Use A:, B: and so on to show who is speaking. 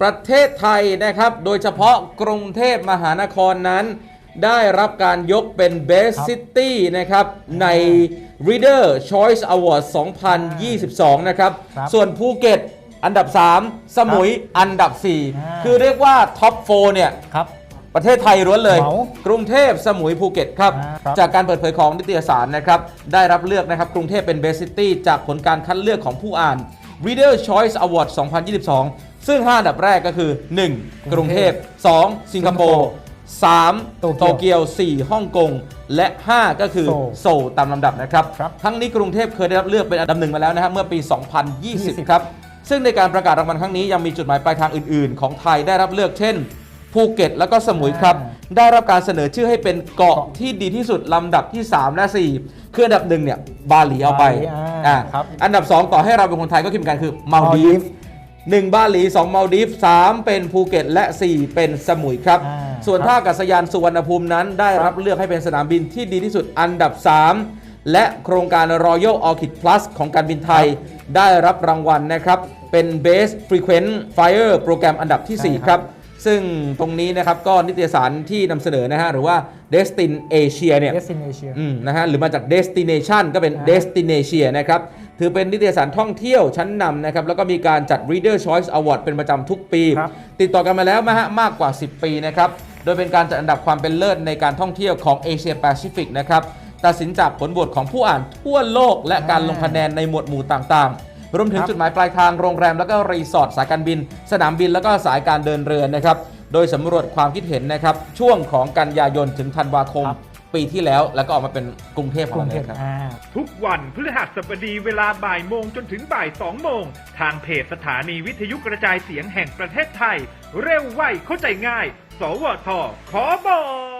A: ประเทศไทยนะครับ โดยเฉพาะกรุงเทพมหานครนั้น ได้รับการยกเป็น Best
B: ครับ
A: City นะครับ ใน Reader Choice Award 2022 นะครับ
B: ครับ
A: ส่วนภูเก็ตอันดับ 3 สมุยอันดับ
B: อ่า
A: 4 คือเรียกว่าท็อป4เนี่ย
B: ครับ
A: ประเทศไทยล้วนเลย
B: เหมาก
A: รุงเทพสมุยภูเก็ตครับ
B: อ่าครับ
A: จากการเปิดเผยของนิตยสารนะครับ ได้รับเลือกนะครับ กรุงเทพเป็น Best City จากผลการคัดเลือกของผู้อ่าน Reader Choice Award 2022 ซึ่ง 5 อันดับแรกก็คือ 1. กรุงเทพ 2. สิงคโปร์ 3.
B: โต
A: โต
B: เกียว
A: เกียว 4. ฮ่องกง และ 5 ก็คือ
B: โซล
A: โซลตามลำดับนะครับ
B: ครับ
A: ทั้งนี้กรุงเทพเคยได้รับเลือกเป็นอันดับหนึ่งมาแล้วนะครับเมื่อปี2020
B: 20
A: ครับ ซึ่งในการประกาศรางวัลครั้งนี้ยังมีจุดหมายปลายทางอื่น ๆ ของไทยได้รับเลือกเช่นภูเก็ตแล้วก็สมุยครับ
B: อ่า
A: ได้รับการเสนอชื่อให้เป็นเกาะ
B: เกาะ
A: ที่ดีที่สุดลำดับที่ 3 และ 4 คืออันดับหนึ่งเนี่ยบาหลีเอาไป
B: บาหลีอ่า
A: อ่า
B: ครับ
A: อันดับ 2 ต่อให้เราเป็นคนไทยก็คิดเหมือนกันคือมาลดีฟ
B: Maldives
A: หนึ่งบาหลี 2 มาลดีฟสามเป็นภูเก็ต และ 4 เป็นสมุยครับ
B: อ่า
A: ส่วน
B: ครับ
A: ท่าอากาศยานสุวรรณภูมินั้น ได้รับเลือกให้เป็นสนามบินที่ดีที่สุดอันดับ 3 และโครงการ Royal Orchid Plus ของการบินไทย ได้รับรางวัลนะครับ เป็น Best Frequent Flyer โปรแกรมอันดับที
B: ใช่
A: สี่4 ครับ ซึ่งตรงนี้นะครับก็นิตยสารที่นำเสนอนะฮะหรือว่า Destin Asia เนี่ย
B: destination
A: อืมนะฮะหรือมาจาก destination ก็เป็น
B: อ่า
A: destination นะครับ ถือเป็นนิตยสารท่องเที่ยวชั้นนำนะครับ แล้วก็มีการจัด Reader Choice Award เป็นประจำทุกปี
B: ครับ
A: ติดต่อกันมาแล้วนะฮะมากกว่า 10 ปีนะครับ โดยเป็นการจัดอันดับความเป็นเลิศในการท่องเที่ยวของเอเชียแปซิฟิกนะครับตัดสินจากผลโหวตของผู้อ่านทั่วโลก และการลงคะแนนในหมวดหมู่ต่างๆ รวมถึง
B: ครับ
A: จุดหมายปลายทางโรงแรมแล้วก็รีสอร์ทสายการบิน สนามบินแล้วก็สายการเดินเรือนะครับ โดยสำรวจความคิดเห็นนะครับช่วงของกันยายนถึงธันวาคม
B: ครับ
A: ปีที่แล้วแล้วก็ออกมาเป็นกรุงเทพข
B: ก
A: อง
B: รุง
A: เรา
B: เท
A: เนี่
B: พ
A: ยครับ
B: อ่า
C: ทุกวันพฤหัสบดีเวลาบ่ายโมงจนถึงบ่ายสองโมง ทางเพจสถานีวิทยุกระจายเสียงแห่งประเทศไทย เร็วไวเข้าใจง่าย สวทขอบอก